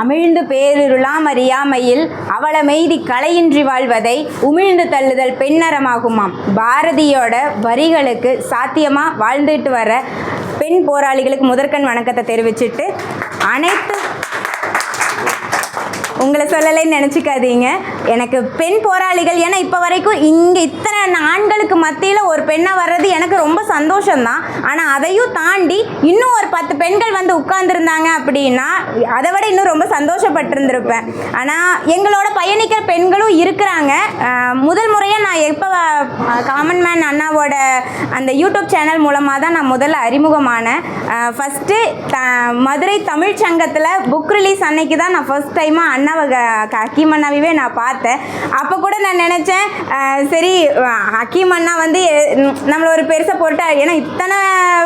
அமிழ்ந்து பேரிருளாம் அறியாமையில் அவள மெய்தி கலையின்றி வாழ்வதை உமிழ்ந்து தள்ளுதல் பெண்ணறமாகுமாம் பாரதியோட வரிகளுக்கு சாத்தியமா வாழ்ந்துட்டு வர பெண் போராளிகளுக்கு முதற்கண் வணக்கத்தை தெரிவிச்சுட்டு அனைத்து உங்களை சொல்லலைன்னு நினச்சிக்காதீங்க. எனக்கு பெண் போராளிகள் ஏன்னா இப்போ வரைக்கும் இங்கே இத்தனை ஆண்களுக்கு மத்தியில் ஒரு பெண்ணாக வர்றது எனக்கு ரொம்ப சந்தோஷம்தான். ஆனால் அதையும் தாண்டி இன்னும் ஒரு பத்து பெண்கள் வந்து உட்கார்ந்துருந்தாங்க அப்படின்னா அதை விட இன்னும் ரொம்ப சந்தோஷப்பட்டிருந்திருப்பேன். ஆனால் எங்களோட பயணிக்கிற பெண்களும் இருக்கிறாங்க. முதல் முறையாக நான் எப்போ காமன் மேன் அண்ணாவோட அந்த யூடியூப் சேனல் மூலமாக தான் நான் முதல்ல அறிமுகமானேன். ஃபஸ்ட்டு த மதுரை தமிழ் சங்கத்தில் புக் ரிலீஸ் அன்னைக்கு தான் நான் ஃபர்ஸ்ட் டைமாக அண்ணாவை க- அண்ணாவே நான் பார்த்தேன். அப்போ கூட நான் நினச்சேன் சரி ஹக்கீம் அண்ணா வந்து நம்மளை ஒரு பெருசாக போட்டா ஏன்னா இத்தனை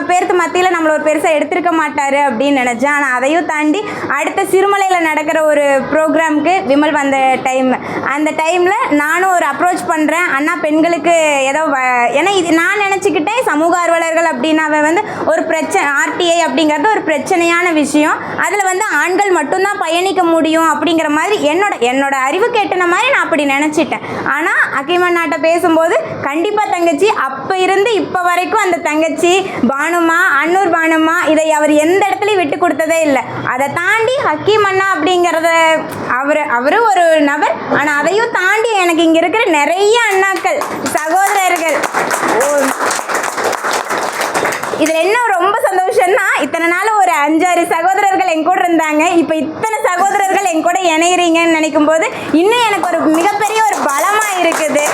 பேர்த்து மத்தியில் நம்மளை ஒரு பெருசாக எடுத்திருக்க மாட்டார் அப்படின்னு நினச்சேன். ஆனால் அதையும் தாண்டி அடுத்த சிறுமலையில் நடக்கிற ஒரு ப்ரோக்ராமுக்கு விமல் வந்த டைம் அந்த டைமில் நானும் ஒரு அப்ரோச் பண்ணுறேன் அண்ணா பெண்களுக்கு ஏதோ வ- ஏன்னா இது நான் நினச்சிக்கிட்டேன் சமூக ஆர்வலர்கள் அப்படின்னாவே வந்து ஒரு பிரச்சனை ஆர்டிஐ அப்படிங்கிறது ஒரு பிரச்சனையான விஷயம். அதில் வந்து ஆண்கள் மட்டும்தான் பயணிக்க முடியும் அப்படிங்கிற மாதிரி என்னோட என்னோட அறிவு கேட்டன மாதிரி நான் அப்படி நினச்சிட்டேன். ஆனால் அக்கிமன் நாட்டை பேசும்போது கண்டிப்பாக தங்கச்சி அப்போ இருந்து இப்போ வரைக்கும் அந்த தங்கச்சி பானுமா அன்னூர் பானுமா இதை அவர் எந்த இடத்துலையும் விட்டு கொடுத்ததே இல்லை. அதை தாண்டி ஹக்கீம் அண்ணா அப்படிங்கிறத அவர் அவரும் ஒரு நபர். ஆனால் அதையும் தாண்டி எனக்கு இங்கே இருக்கிற நிறைய அண்ணாக்கள் சகோதரர்கள். இதில் என்ன ரொம்ப சந்தோஷம்னா இத்தனை நாள் அஞ்சாறு சகோதரர்கள் என் கூட இருந்தாங்க. இப்போ இத்தனை சகோதரர்கள் என் கூட இணையிறீங்கன்னு நினைக்கும் போது இன்னும் எனக்கு ஒரு மிகப்பெரிய ஒரு பலமாக இருக்குது.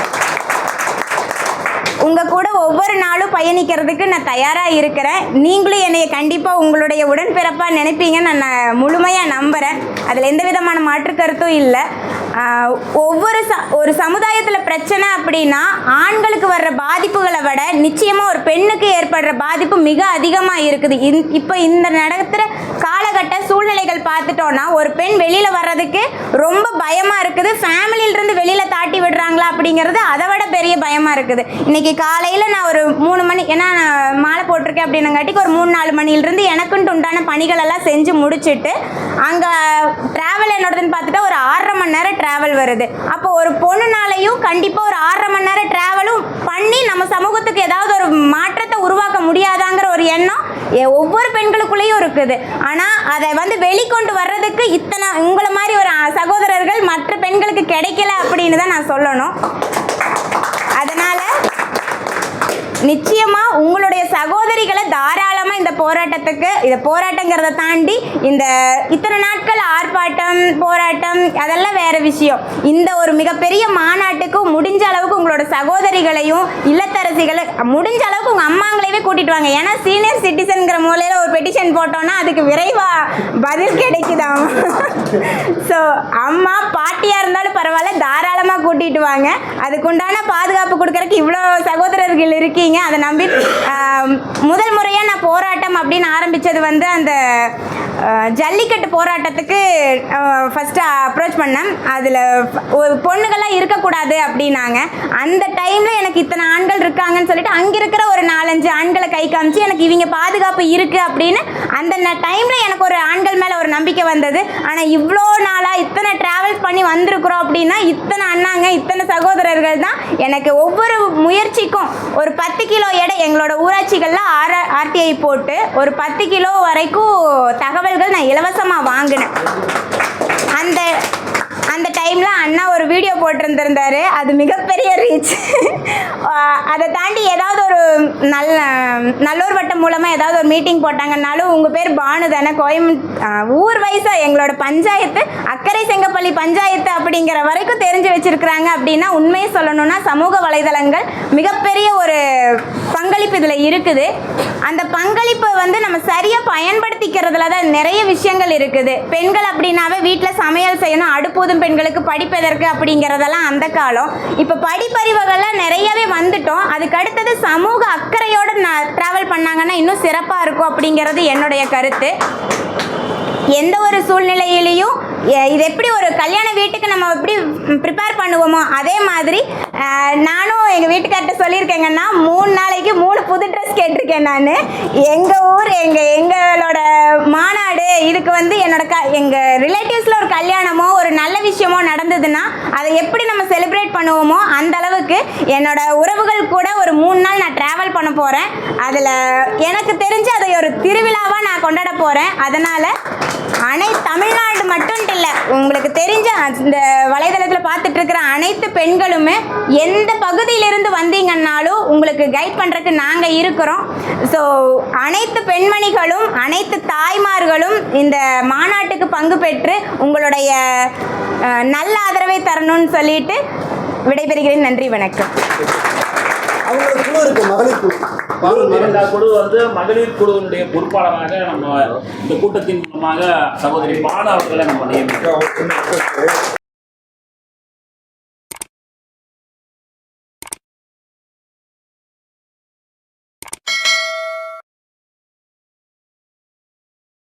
உங்கள் கூட ஒவ்வொரு நாளும் பயணிக்கிறதுக்கு நான் தயாராக இருக்கிறேன். நீங்களும் என்னை கண்டிப்பாக உங்களுடைய உடன்பிறப்பாக நினைப்பீங்கன்னு நான் முழுமையாக நம்புகிறேன் அதில் எந்த விதமான மாற்று கருத்தும் இல்லை. ஒவ்வொரு ச ஒரு சமுதாயத்தில் பிரச்சனை அப்படின்னா ஆண்களுக்கு வர்ற பாதிப்புகளை விட நிச்சயமாக ஒரு பெண்ணுக்கு ஏற்படுற பாதிப்பு மிக அதிகமாக இருக்குது. இந் இப்போ இந்த நடத்துகிற காலகட்ட சூழ்நிலைகள் பார்த்துட்டோன்னா ஒரு பெண் வெளியில் வர்றதுக்கு ரொம்ப பயமாக இருக்குது. ஃபேமிலியிலிருந்து வெளியில் தாட்டி விடுறாங்களா அப்படிங்கிறது அதை விட பெரிய பயமாக இருக்குது. இன்றைக்கி காலையில் நான் ஒரு மூணு மணி ஏன்னா நான் மாலை போட்டிருக்கேன் அப்படின்னங்காட்டிக்கு ஒரு மூணு நாலு மணிலேருந்து எனக்குன்ட்டு உண்டான பணிகளெல்லாம் செஞ்சு முடிச்சுட்டு அங்கே ட்ராவல் என்னோடதுன்னு பார்த்துட்டா ஒரு ஆறரை மணி நேரம் ட்ராவல் வருது. அப்போ ஒரு பொண்ணுனாலையும் கண்டிப்பாக ஒரு ஆறரை மணி நேரம் ட்ராவலும் பண்ணி நம்ம சமூகத்துக்கு ஏதாவது ஒரு மாற்றத்தை உருவாக்க முடியாதாங்கிற ஒரு எண்ணம் ஒவ்வொரு பெண்களுக்குள்ளேயும் இருக்குது. ஆனால் அதை வந்து வெளிக்கொண்டு வர்றதுக்கு இத்தனை உங்களை மாதிரி ஒரு சகோதரர்கள் மற்ற பெண்களுக்கு கிடைக்கல அப்படின்னு தான் நான் சொல்லணும். அதனால் நிச்சயமா உங்களுடைய போராட்டத்துக்கு இந்த போராட்டங்கிறத தாண்டி இந்த இத்தனை நாட்கள் ஆர்ப்பாட்டம் போராட்டம் அதெல்லாம் வேற விஷயம். இந்த ஒரு மிகப்பெரிய மாநாட்டுக்கு முடிஞ்ச அளவுக்கு உங்களோட சகோதரிகளையும் இல்லத்தரசிகளை முடிஞ்ச அளவுக்கு உங்க அம்மாங்களையே கூட்டிட்டு வாங்க. ஏன்னா சீனியர் சிட்டிசன்கிற மூலையில ஒரு பெட்டிஷன் போட்டோம்னா அதுக்கு விரைவா பதில் கிடைக்குதாம். ஸோ அம்மா பாட்டியாக இருந்தாலும் பரவாயில்ல தாரா கூட்டிகிட்டு வாங்க. அதுக்குண்டான பாதுகாப்பு கொடுக்குறக்கு இவ்வளோ சகோதரர்கள் இருக்கீங்க. அதை நம்பி முதல் முறையாக நான் போராட்டம் அப்படின்னு ஆரம்பித்தது வந்து அந்த ஜல்லிக்கட்டு போராட்டத்துக்கு ஃபஸ்ட்டு அப்ரோச் பண்ணேன். அதில் ஒரு பொண்ணுகள்லாம் இருக்கக்கூடாது அப்படின்னாங்க. அந்த டைமில் எனக்கு இத்தனை ஆண்கள் இருக்காங்கன்னு சொல்லிட்டு அங்கே இருக்கிற ஒரு நாலஞ்சு ஆண்களை கை காமிச்சு எனக்கு இவங்க பாதுகாப்பு இருக்குது அப்படின்னு அந்த டைமில் எனக்கு ஒரு ஆண்கள் மேலே ஒரு நம்பிக்கை வந்தது. ஆனால் இவ்வளோ நாளாக இத்தனை ட்ராவல் பண்ணி வந்திருக்கிறோம் அப்படின்னா இத்தனை அண்ணாங்க இத்தனை சகோதரர்கள் தான் எனக்கு ஒவ்வொரு முயற்சிக்கும் ஒரு பத்து கிலோ எடை எங்களோட ஊராட்சிகளில் ஆர் ஆர்டிஐ போட்டு ஒரு பத்து கிலோ வரைக்கும் தகவல்கள் நான் இலவசமாக வாங்கினேன். அந்த அந்த டைமில் அண்ணா ஒரு வீடியோ போட்டிருந்திருந்தாரு. அது மிகப்பெரிய ரீச் அதை தாண்டி ஏதாவது ஒரு நல்ல நல்லூர் வட்டம் மூலமாக ஏதாவது ஒரு மீட்டிங் போட்டாங்கன்னாலும் உங்கள் பேர் பானு தானே. கோயம் ஊர் வயசாக எங்களோட பஞ்சாயத்து அக்கரை செங்கப்பள்ளி பஞ்சாயத்து அப்படிங்கிற வரைக்கும் தெரிஞ்சு வச்சுருக்குறாங்க அப்படின்னா உண்மையை சொல்லணும்னா சமூக வலைதளங்கள் மிகப்பெரிய ஒரு பங்களிப்பு இதில் இருக்குது. அந்த பங்களிப்பை வந்து நம்ம சரி பயன்படுத்திக்கிறதுல தான் நிறைய விஷயங்கள் இருக்குது. பெண்கள் அப்படின்னாவே வீட்டில் சமையல் செய்யணும் அடுப்பூதும் பெண்களுக்கு படிப்பதற்கு அப்படிங்கிறதெல்லாம் அந்த காலம். இப்போ படிப்பறிவுகள்லாம் நிறையவே வந்துட்டோம். அதுக்கு அடுத்தது சமூக அக்கறையோடு நான் ட்ராவல் பண்ணாங்கன்னா இன்னும் சிறப்பாக இருக்கும் அப்படிங்கிறது என்னுடைய கருத்து. எந்த ஒரு சூழ்நிலையிலையும் இது எப்படி ஒரு கல்யாண வீட்டுக்கு நம்ம எப்படி ப்ரிப்பேர் பண்ணுவோமோ அதே மாதிரி நானும் எங்கள் வீட்டுக்கார்ட்ட சொல்லியிருக்கேங்கன்னா மூணு நாளைக்கு மூணு புது ட்ரெஸ் கேட்டிருக்கேன் நான். எங்கள் ஊர் எங்கள் எங்களோட மாநாடு இதுக்கு வந்து என்னோட க எங்கள் ரிலேட்டிவ்ஸில் ஒரு கல்யாணமோ ஒரு நல்ல விஷயமோ நடந்ததுன்னா அதை எப்படி நம்ம செலிப்ரேட் பண்ணுவோமோ அந்த அளவுக்கு என்னோட உறவுகள் கூட ஒரு மூணு நாள் நான் ட்ராவல் பண்ண போகிறேன் அதில் எனக்கு தெரிஞ்சு அதை ஒரு திருவிழாவாக நான் கொண்டாட போகிறேன் அதனால் அனை தமிழ்நாடு மட்டும் இல்லை உங்களுக்கு தெரிஞ்ச இந்த வலைதளத்தில் பார்த்துட்டு இருக்கிற அனைத்து பெண்களுமே எந்த பகுதியிலிருந்து வந்தீங்கன்னாலும் உங்களுக்கு கைட் பண்ணுறதுக்கு நாங்கள் இருக்கிறோம். ஸோ அனைத்து பெண்மணிகளும் அனைத்து தாய்மார்களும் இந்த மாநாட்டுக்கு பங்கு பெற்று உங்களுடைய நல்ல ஆதரவை தரணும்னு சொல்லிட்டு விடைபெறுகிறேன். நன்றி வணக்கம். குழு இருக்கு மகளிர் குழு குழு வந்து மகளிர் குழுவினுடைய பொறுப்பாளராக நம்ம இந்த கூட்டத்தின் மூலமாக சகோதரி பாலா அவர்களை நம்ம நியமிக்கிறோம்.